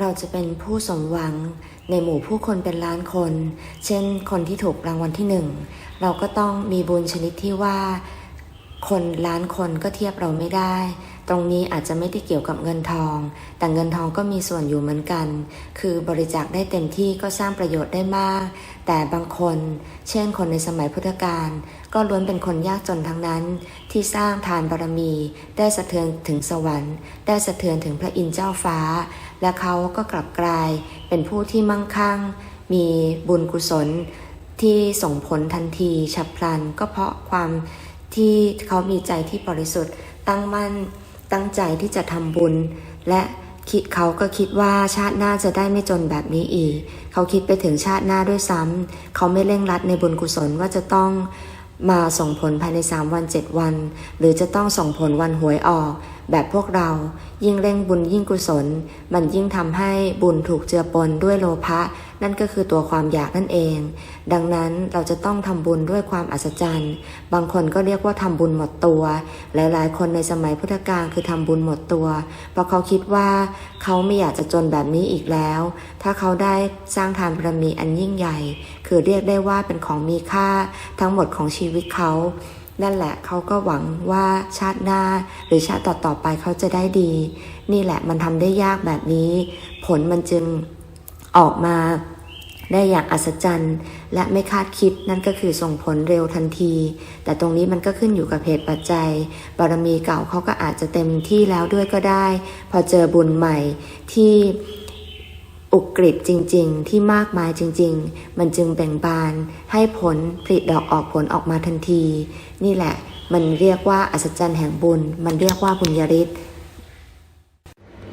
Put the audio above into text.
เราจะเป็นผู้สมหวังในหมู่ผู้คนเป็นล้านคน เช่นคนที่ถูกรางวัลที่หนึ่ง เราก็ต้องมีบุญชนิดที่ว่า คนล้านคนก็เทียบเราไม่ได้ ตรงนี้อาจจะไม่ได้เกี่ยวกับเงินทอง แต่เงินทองก็มีส่วนอยู่เหมือนกัน คือบริจาคได้เต็มที่ก็สร้างประโยชน์ได้มาก แต่บางคน เช่นคนในสมัยพุทธกาลก็ล้วนเป็นคนยากจนทั้งนั้น ที่สร้างทานบารมี ได้สะเทือนถึงสวรรค์ ได้สะเทือนถึงพระอินทร์เจ้าฟ้า และเขาก็กลับกลาย เป็นผู้ที่มั่งคั่ง มีบุญกุศล ที่ส่งผลทันทีฉับพลันก็เพราะความ ที่เขามีใจที่บริสุทธิ์ ตั้งมั่นตั้งใจที่จะทำบุญ และคิดเขาก็คิดว่าชาติหน้าจะได้ไม่จนแบบนี้อีก เขาคิดไปถึงชาติหน้าด้วยซ้ำเขาไม่เร่งรัดในบุญกุศลว่าจะต้องมาส่งผลภายใน 3 วัน 7 วัน หรือจะต้องส่งผลวันหวยออก แบบพวกเรา ยิ่งเร่งบุญยิ่งกุศล มันยิ่งทำให้บุญถูกเจือปนด้วยโลภะ นั่นก็คือตัวความอยากนั่นเอง ดังนั้นเราจะต้องทำบุญด้วยความอัศจรรย์ บางคนก็เรียกว่าทำบุญหมดตัว หลายๆ คนในสมัยพุทธกาลคือทำบุญหมดตัว เพราะเขาคิดว่าเขาไม่อยากจะจนแบบนี้อีกแล้ว ถ้าเขาได้สร้างทานบารมีอันยิ่งใหญ่ คือเรียกได้ว่าเป็นของมีค่าทั้งหมดของชีวิตเขานั่นแหละเขาก็หวังว่าชาติหน้าหรือชาติต่อๆไปเขาจะได้ดี นี่แหละมันทำได้ยากแบบนี้ ผลมันจึง ออกมาได้อย่างอัศจรรย์ และไม่คาดคิดนั่นก็คือส่งผลเร็วทันที แต่ตรงนี้มันก็ขึ้นอยู่กับเหตุปัจจัย บารมีเก่าเขาก็อาจจะเต็มที่แล้วด้วยก็ได้ พอเจอบุญใหม่ที่อุกฤษจริง ๆ ที่มากมายจริง ๆ มันจึงแบ่งบานให้ผลผลิดอกออกผลออกมาทันที นี่แหละ มันเรียกว่าอัศจรรย์แห่งบุญ มันเรียกว่าบุญญาฤทธิ์